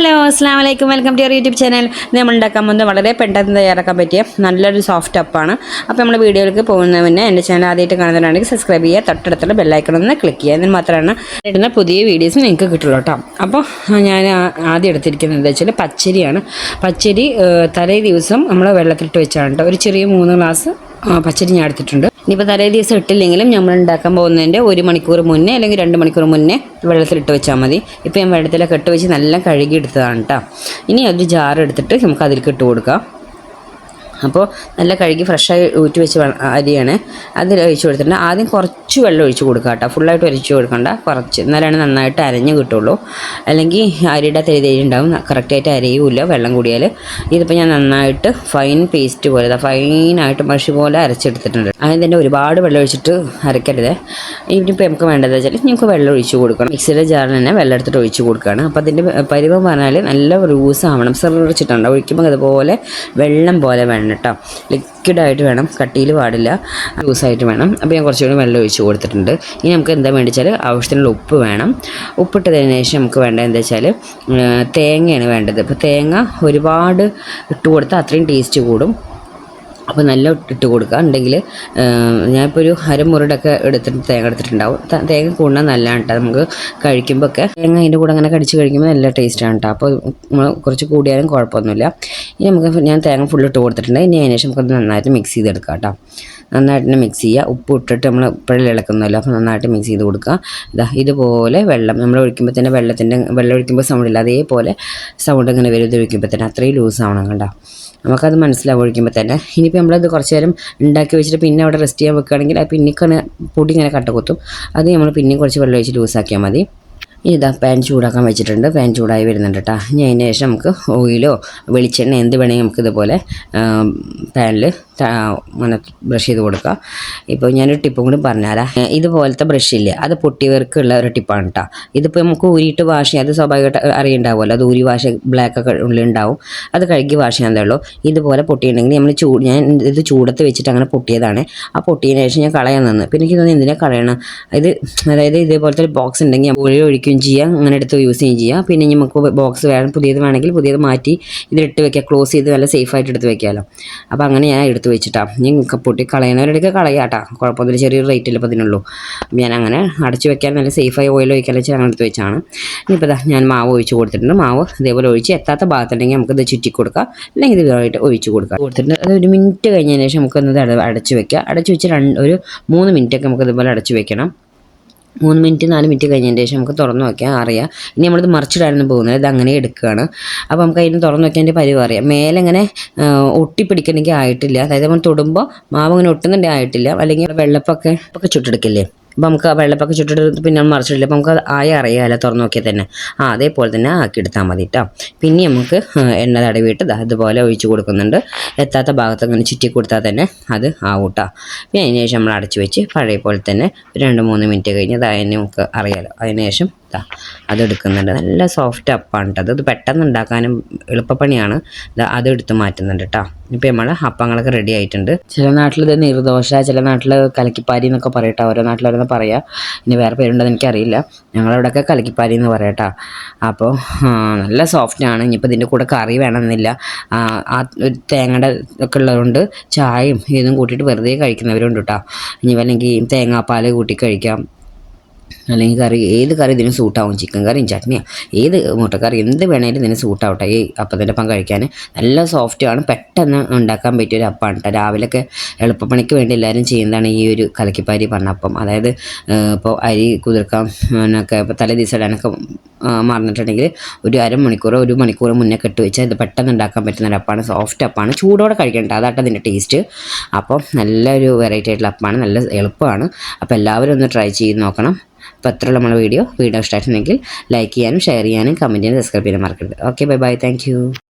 Hello അസ്സാം വലൈക്കും welcome to your YouTube channel. നമ്മൾ ഉണ്ടാക്കാൻ പോകുന്നത് വളരെ പെട്ടെന്ന് തയ്യാറാക്കാൻ പറ്റിയ നല്ലൊരു സോഫ്റ്റ് അപ്പാണ് അപ്പോൾ നമ്മൾ വീഡിയോയിലേക്ക് പോകുന്നതിന് മുന്നേ എന്റെ ചാനൽ ആദ്യമായിട്ട് കാണുന്നവരാണെങ്കിൽ സബ്സ്ക്രൈബ് ചെയ്യുക തൊട്ടടുത്തുള്ള ബെല്ലൈക്കൺ ഒന്ന് ക്ലിക്ക് ചെയ്യുക. എന്നാൽ മാത്രമാണ് ഇടുന്ന പുതിയ വീഡിയോസ് നിങ്ങൾക്ക് കിട്ടുള്ളൂ കേട്ടോ. അപ്പോൾ ഞാൻ ആദ്യം എടുത്തിരിക്കുന്നത് എന്താ വെച്ചാൽ പച്ചരിയാണ്. പച്ചരി തലേ ദിവസം നമ്മൾ വെള്ളത്തിലിട്ട് വെച്ചാണ് കേട്ടോ. ഒരു ചെറിയ മൂന്ന് ഗ്ലാസ് പച്ചരി ഞാൻ എടുത്തിട്ടുണ്ട്. ഇനിയിപ്പോൾ തലേ ദിവസം ഇട്ടില്ലെങ്കിലും നമ്മൾ ഉണ്ടാക്കാൻ പോകുന്നതിന്റെ ഒരു മണിക്കൂർ മുന്നേ അല്ലെങ്കിൽ രണ്ട് മണിക്കൂർ മുന്നേ വെള്ളത്തിലിട്ട് വെച്ചാൽ മതി. ഇപ്പോൾ ഞാൻ വെള്ളത്തിലൊക്കെ ഇട്ട് വെച്ച് നല്ല കഴുകി എടുത്തതാണ് കേട്ടോ ഇനി ഒരു ജാർ എടുത്തിട്ട് നമുക്ക് അതിലേക്ക് ഇട്ട് കൊടുക്കാം. അപ്പോൾ നല്ല കഴുകി ഫ്രഷായി ഊറ്റി വെച്ച് അരിയാണ്. അതിൽ ഒഴിച്ച് കൊടുത്തിട്ടുണ്ട്. ആദ്യം കുറച്ച് വെള്ളം ഒഴിച്ച് കൊടുക്കുക കേട്ടോ. ഫുള്ളായിട്ട് ഒഴിച്ച് കൊടുക്കണ്ട. കുറച്ച്. എന്നാലാണ് നന്നായിട്ട് അരഞ്ഞ് കിട്ടുള്ളൂ. അല്ലെങ്കിൽ അരിയുടെ തെരി തെരി ഉണ്ടാവും. കറക്റ്റായിട്ട് അരയൂല. വെള്ളം കൂടിയാൽ ഇതിപ്പോൾ ഞാൻ നന്നായിട്ട് ഫൈൻ പേസ്റ്റ് പോലെ ഫൈനായിട്ട് മഷി പോലെ അരച്ചെടുത്തിട്ടുണ്ട്. അതിന് തന്നെ ഒരുപാട് വെള്ളം ഒഴിച്ചിട്ട് അരക്കരുത്. ഇനിയിപ്പോൾ നമുക്ക് വേണ്ടത് വെച്ചാൽ നിങ്ങൾക്ക് വെള്ളം ഒഴിച്ച് കൊടുക്കണം. മിക്സിയുടെ ജാറിൽ തന്നെ വെള്ളം എടുത്തിട്ട് ഒഴിച്ച് കൊടുക്കുകയാണ്. അപ്പോൾ അതിന്റെ പരിവം പറഞ്ഞാൽ നല്ല ലൂസ് ആവണം. സെറിച്ചിട്ടുണ്ട്. ഒഴിക്കുമ്പോൾ അതുപോലെ വെള്ളം പോലെ വേണം. കേട്ടോ ലിക്വിഡായിട്ട് വേണം. കട്ടിയിൽ പാടില്ല. ലൂസായിട്ട് വേണം. അപ്പോൾ ഞാൻ കുറച്ചുകൂടി വെള്ളം ഒഴിച്ച് കൊടുത്തിട്ടുണ്ട്. ഇനി നമുക്ക് എന്താ വേണ്ടി വെച്ചാൽ ആവശ്യത്തിനുള്ള ഉപ്പ് വേണം. ഉപ്പിട്ടതിന് ശേഷം നമുക്ക് വേണ്ടത് എന്താ വെച്ചാൽ തേങ്ങയാണ് വേണ്ടത്. അപ്പോൾ തേങ്ങ ഒരുപാട് ഇട്ട് കൊടുത്താൽ അത്രയും ടേസ്റ്റ് കൂടും. അപ്പോൾ നല്ല ഇട്ട് കൊടുക്കുക. ഉണ്ടെങ്കിൽ ഞാനിപ്പോൾ ഒരു അരമുറിടൊക്കെ എടുത്തിട്ട് തേങ്ങ എടുത്തിട്ടുണ്ടാവും. തേങ്ങ കൂടാൻ നല്ലതാണ് കേട്ടോ നമുക്ക് കഴിക്കുമ്പോൾ ഒക്കെ തേങ്ങ അതിന്റെ കൂടെ അങ്ങനെ കടിച്ച് കഴിക്കുമ്പോൾ നല്ല ടേസ്റ്റാണ് കേട്ടോ അപ്പോൾ നമ്മൾ കുറച്ച് കൂടിയാലും കുഴപ്പമൊന്നുമില്ല. ഇനി നമുക്ക് ഞാൻ തേങ്ങ ഫുൾ ഇട്ട് കൊടുത്തിട്ടുണ്ട്. ഇനി അതിന് ശേഷം നന്നായിട്ട് മിക്സ് ചെയ്തെടുക്കാം കേട്ടോ നന്നായിട്ട് തന്നെ മിക്സ് ചെയ്യുക. ഉപ്പ് ഇട്ടിട്ട് നമ്മൾ ഇപ്പോഴും ഇളക്കുന്നല്ലോ. അപ്പോൾ നന്നായിട്ട് മിക്സ് ചെയ്ത് കൊടുക്കുക. ഇതാ ഇതുപോലെ വെള്ളം നമ്മൾ ഒഴിക്കുമ്പോൾ തന്നെ വെള്ളത്തിന്റെ വെള്ളം ഒഴിക്കുമ്പോൾ സൗണ്ടില്ല അതേപോലെ സൗണ്ട് ഇങ്ങനെ വരും. ഇത് ഒഴിക്കുമ്പോൾ തന്നെ അത്രയും ലൂസ് ആവണം കണ്ടോ. നമുക്കത് മനസ്സിലാവും ഒഴിക്കുമ്പോൾ തന്നെ. ഇനിയിപ്പോൾ നമ്മളത് കുറച്ച് നേരം ഉണ്ടാക്കി വെച്ചിട്ട് പിന്നെ അവിടെ റെസ്റ്റ് ചെയ്യാൻ വെക്കുകയാണെങ്കിൽ ആ പിന്നിക്കാണ് പൊടി ഇങ്ങനെ കട്ട കൊത്തും. അത് നമ്മൾ പിന്നെയും കുറച്ച് വെള്ളം ഒഴിച്ച് ലൂസാക്കിയാൽ മതി. ഇനി ഇതാ പാൻ ചൂടാക്കാൻ വെച്ചിട്ടുണ്ട്. പാൻ ചൂടായി വരുന്നുണ്ട് കേട്ടോ ഇനി അതിന് ശേഷം നമുക്ക് ഓയിലോ വെളിച്ചെണ്ണ എന്ത് വേണമെങ്കിൽ നമുക്ക് ഇതുപോലെ പാനിൽ അങ്ങനെ ബ്രഷ് ചെയ്ത് കൊടുക്കുക ഇപ്പോൾ ഞാനൊരു ടിപ്പും കൂടി പറഞ്ഞുതരാം. ഇതുപോലത്തെ ബ്രഷ് ഇല്ലേ അത് പൊട്ടിയവർക്കുള്ള ഒരു ടിപ്പാണ് കേട്ടോ ഇതിപ്പോൾ നമുക്ക് ഊരിയിട്ട് വാഷ് ചെയ്യാം. അത് സ്വാഭാവികമായിട്ട് അറിയുണ്ടാവുമല്ലോ. അത് ഊരി വാഷ് ബ്ലാക്ക് ഒക്കെ ഉള്ളിൽ ഉണ്ടാവും. അത് കഴുകി വാഷ് ചെയ്യാൻ ഉള്ളൂ. ഇതുപോലെ പൊട്ടിയിട്ടുണ്ടെങ്കിൽ നമ്മൾ ചൂ ഞാൻ ഇത് ചൂടത്ത് വെച്ചിട്ട് അങ്ങനെ പൊട്ടിയതാണ്. ആ പൊട്ടിയതിന് ശേഷം ഞാൻ കളയാൻ നിന്ന്. പിന്നെ എനിക്ക് തോന്നുന്നു എന്തിനാണ് കളയണം? ഇത് അതായത് ഇതേപോലത്തെ ഒരു ബോക്സ് ഉണ്ടെങ്കിൽ ഞാൻ ഒഴി ഒഴിക്കുകയും ചെയ്യാം. അങ്ങനെ എടുത്ത് യൂസ് ചെയ്യുകയും ചെയ്യാം. പിന്നെ നമുക്ക് ബോക്സ് വേണം പുതിയത് വേണമെങ്കിൽ പുതിയത് മാറ്റി ഇതിലിട്ട് വെക്കുക. ക്ലോസ് ചെയ്ത് നല്ല സേഫായിട്ട് എടുത്ത് വെക്കാമല്ലോ അപ്പോൾ അങ്ങനെ ഞാൻ എടുത്ത് വെച്ചിട്ടാണ് ഇനി പൊട്ടി കളയുന്നവരുടെ കളയാട്ടാ. കുഴപ്പമൊന്നുമില്ല. ചെറിയൊരു റേറ്റിൽ അപ്പോൾ അതിനുള്ളൂ. ഞാൻ അങ്ങനെ അടച്ചു വെക്കാൻ നല്ല സേഫായി ഓയിൽ ഒഴിക്കാൻ വെച്ചാൽ അങ്ങനെ എടുത്ത് വെച്ചാണ്. ഇനിയിപ്പോൾ ഞാൻ മാവ് ഒഴിച്ച് കൊടുത്തിട്ടുണ്ട്. മാവ് ഇതേപോലെ ഒഴിച്ച് എത്താത്ത ഭാഗത്തുണ്ടെങ്കിൽ നമുക്കിത് ചുറ്റി കൊടുക്കാം. അല്ലെങ്കിൽ ഇത് വേറെ ഒഴിച്ച് കൊടുക്കാം. കൊടുത്തിട്ടുണ്ട് അത് ഒരു മിനിറ്റ് കഴിഞ്ഞതിന് ശേഷം നമുക്കൊന്നത് അട അടച്ച് വെക്കുക അടച്ച് വെച്ച് രണ്ട് ഒരു മൂന്ന് മിനിറ്റൊക്കെ നമുക്ക് ഇതുപോലെ അടച്ച് വെക്കണം. മൂന്ന് മിനിറ്റ് നാല് മിനിറ്റ് കഴിഞ്ഞതിന് ശേഷം നമുക്ക് തുറന്നു നോക്കിയാൽ അറിയാം. ഇനി നമ്മളിത് മറിച്ചിടാനൊന്നും പോകുന്നത്. ഇത് അങ്ങനെ എടുക്കുകയാണ്. അപ്പോൾ നമുക്ക് അതിന് തുറന്നു നോക്കിയതിന്റെ പരിവ് അറിയാം. മേലെ ഇങ്ങനെ ഒട്ടിപ്പിടിക്കണമെങ്കിൽ ആയിട്ടില്ല. അതായത് നമ്മൾ തൊടുമ്പോൾ മാവ് ഇങ്ങനെ ഒട്ടുന്നുണ്ടെങ്കിൽ ആയിട്ടില്ല. അല്ലെങ്കിൽ വെള്ളപ്പൊക്കെ ഒക്കെ ചുട്ടെടുക്കില്ലേ? അപ്പോൾ നമുക്ക് ആ വെള്ളപ്പൊക്കെ ചുട്ടിട്ട് പിന്നെ അപ്പം അപ്പോൾ നമുക്ക് ആയ അറിയാമല്ലോ തുറന്ന് നോക്കിയാൽ തന്നെ. ആ അതേപോലെ തന്നെ ആക്കി എടുത്താൽ മതി കേട്ടോ പിന്നെ നമുക്ക് എണ്ണ തടവിയിട്ട് ഇതുപോലെ ഒഴിച്ചു കൊടുക്കുന്നുണ്ട്. എത്താത്ത ഭാഗത്ത് അങ്ങനെ ചുറ്റി കൊടുത്താൽ തന്നെ അത് ആവൂട്ടോ. പിന്നെ അതിന് ശേഷം നമ്മൾ അടച്ചു വെച്ച് പഴയ പോലെ തന്നെ രണ്ട് മൂന്ന് മിനിറ്റ് കഴിഞ്ഞ് അത് നമുക്ക് അറിയാമല്ലോ അതിന് ശേഷം ദാ അതെടുക്കുന്നുണ്ട്. നല്ല സോഫ്റ്റ് അപ്പാണ് കേട്ടോ അത് പെട്ടെന്ന് ഉണ്ടാക്കാനും എളുപ്പപ്പണിയാണ്. അതെടുത്ത് മാറ്റുന്നുണ്ട് കേട്ടോ ഇപ്പോൾ നമ്മൾ അപ്പങ്ങളൊക്കെ റെഡി ആയിട്ടുണ്ട്. ചില നാട്ടിൽ ഇത് നീർദോശ ചില നാട്ടിൽ കലക്കിപ്പാരി എന്നൊക്കെ പറയട്ടെ ഓരോ നാട്ടിൽ ഓരോന്ന് പറയാം. ഇനി വേറെ പേരുണ്ടെന്ന് എനിക്കറിയില്ല. ഞങ്ങളവിടെയൊക്കെ കലക്കിപ്പാരി എന്ന് പറയട്ടോ അപ്പോൾ നല്ല സോഫ്റ്റാണ് ഇനിയിപ്പോൾ ഇതിന്റെ കൂടെ കറി വേണമെന്നില്ല. ആ ഒരു തേങ്ങയുടെ ഒക്കെ ഉള്ളതുകൊണ്ട് ചായയും ഇതും കൂട്ടിയിട്ട് വെറുതെ കഴിക്കുന്നവരുണ്ട് കേട്ടോ ഇനി അല്ലെങ്കിൽ തേങ്ങാപ്പാൽ കൂട്ടി കഴിക്കാം. അല്ലെങ്കിൽ കറി ഏത് കറി ഇതിന് സൂട്ടാവും ചിക്കൻ കറിയും ചട്നിയോ. ഏത് മുട്ടക്കറി എന്ത് വേണേലും ഇതിന് സൂട്ടാവട്ടെ ഈ അപ്പത്തിന്റെ അപ്പം കഴിക്കാൻ നല്ല സോഫ്റ്റാണ് പെട്ടെന്ന് ഉണ്ടാക്കാൻ പറ്റിയ ഒരു അപ്പമാണ് കേട്ടോ രാവിലെയൊക്കെ എളുപ്പപ്പണിക്ക് വേണ്ടി എല്ലാവരും ചെയ്യുന്നതാണ് ഈ ഒരു കലക്കിപ്പാരി പറഞ്ഞ അപ്പം. അതായത് ഇപ്പോൾ അരി കുതിർക്കാം ഒക്കെ ഇപ്പോൾ തലേ ദിവസം ഇടാനൊക്കെ മറന്നിട്ടുണ്ടെങ്കിൽ ഒരു അരമണിക്കൂറോ ഒരു മണിക്കൂറോ മുന്നേ കെട്ട് വെച്ചാൽ ഇത് പെട്ടെന്ന് ഉണ്ടാക്കാൻ പറ്റുന്ന ഒരു അപ്പാണ്. സോഫ്റ്റ് അപ്പാണ്. ചൂടോടെ കഴിക്കേണ്ട അതാട്ടോ അതിന്റെ ടേസ്റ്റ് അപ്പം നല്ലൊരു വെറൈറ്റി ആയിട്ടുള്ള അപ്പാണ്. നല്ല എളുപ്പമാണ്. അപ്പോൾ എല്ലാവരും ഒന്ന് ട്രൈ ചെയ്ത് നോക്കണം. അപ്പോൾ അത്രയുള്ള നമ്മുടെ വീഡിയോ വീഡിയോ ഇഷ്ടമായിട്ടുണ്ടെങ്കിൽ ലൈക്ക് ചെയ്യാനും ഷെയർ ചെയ്യാനും കമന്റ് ചെയ്യാനും സബ്സ്ക്രൈബ് ചെയ്യാനും മറക്കരുത്. Okay bye bye thank